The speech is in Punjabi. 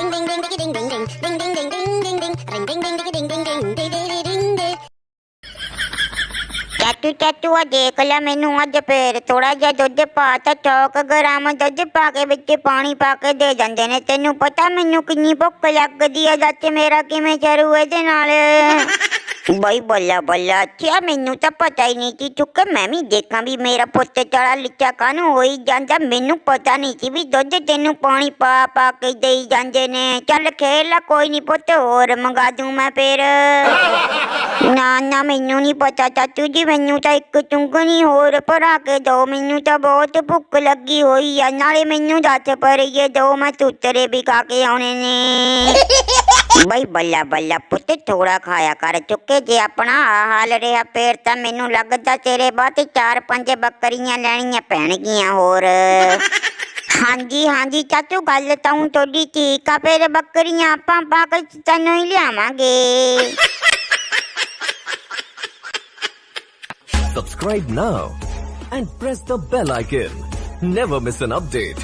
Ding ding ding ding ding ding ding ding ding ding ding ding ring ding ding ding ding ding ding ding ding ding ding ਚਾਚੂ ਚਾਚੂ ਆ ਦੇਖ ਲੈ ਮੈਨੂੰ ਅੱਜ ਫੇਰ ਥੋੜਾ ਜਿਹਾ ਦੁੱਧ ਪਾ ਤਾ ਚੌਕ ਗ੍ਰਾਮ ਦੁੱਧ ਪਾ ਕੇ ਵਿੱਚ ਪਾਣੀ ਪਾ ਕੇ ਦੇ ਜਾਂਦੇ ਨੇ ਤੈਨੂੰ ਪਤਾ ਮੈਨੂੰ ਕਿੰਨੀ ਭੁੱਖ ਲੱਗਦੀ ਆ ਜੱਟ ਮੇਰਾ ਕਿਵੇਂ ਚਰੂ ਇਹਦੇ ਨਾਲ ਬਈ ਬੱਲਾ ਬੱਲਾ ਅੱਛਾ ਮੈਨੂੰ ਤਾਂ ਪਤਾ ਹੀ ਨਹੀਂ ਸੀ। ਚੁੱਕ ਮੈਂ ਵੀ ਦੇਖਾਂ ਵੀ ਮੇਰਾ ਪੁੱਤ ਚੜਾ ਲਿੱਚਾ ਕਾਨੂੰ ਹੋਈ ਜਾਂਦਾ। ਮੈਨੂੰ ਪਤਾ ਨਹੀਂ ਸੀ ਵੀ ਦੁੱਧ ਤੈਨੂੰ ਪਾਣੀ ਪਾ ਪਾ ਕੇ ਦੇਈ ਜਾਂਦੇ ਨੇ। ਚੱਲ ਖੇਲ ਕੋਈ ਨਹੀਂ ਪੁੱਤ, ਹੋਰ ਮੰਗਾ ਦੂੰ ਮੈਂ ਫੇਰ। ਨਾ ਨਾ, ਮੈਨੂੰ ਨਹੀਂ ਪਤਾ ਚਾਚੂ ਜੀ, ਮੈਨੂੰ ਤਾਂ ਇੱਕ ਚੁੰਗਣੀ ਹੋਰ ਭਰਾ ਕੇ ਦੋ। ਮੈਨੂੰ ਤਾਂ ਬਹੁਤ ਭੁੱਖ ਲੱਗੀ ਹੋਈ ਆ। ਨਾਲੇ ਮੈਨੂੰ ਦੱਸ ਪਰਈਏ ਦੋ ਮੈਂ ਤੁੱਤਰੇ ਵੀ ਖਾ ਕੇ ਆਉਣੇ ਨੇ। ਬਈ ਬੱਲਾ ਬੱਲਾ ਪੁੱਤ ਥੋੜਾ ਖਾਇਆ ਕਰ ਚੁੱਕੇ ਜੇ ਆਪਣਾ ਆਹ ਹਾਲ ਰਿਹਾ ਫੇਰ ਤਾਂ ਮੈਨੂੰ ਲੱਗਦਾ ਤੇਰੇ ਬਾਅਦ ਚਾਰ ਪੰਜ ਬੱਕਰੀਆਂ ਲੈਣੀਆਂ ਪੈਣਗੀਆਂ ਹੋਰ ਹਾਂਜੀ ਹਾਂਜੀ, ਚਾਚੂ, ਗੱਲ ਤਾਂ ਹੁਣ ਤੁਹਾਡੀ ਠੀਕ ਆ, ਫੇਰ ਬੱਕਰੀਆਂ ਆਪਾਂ ਪਾਕਿਸਤਾਨੋਂ ਹੀ ਲਿਆਵਾਂਗੇ Subscribe now and press the bell icon. Never miss an update.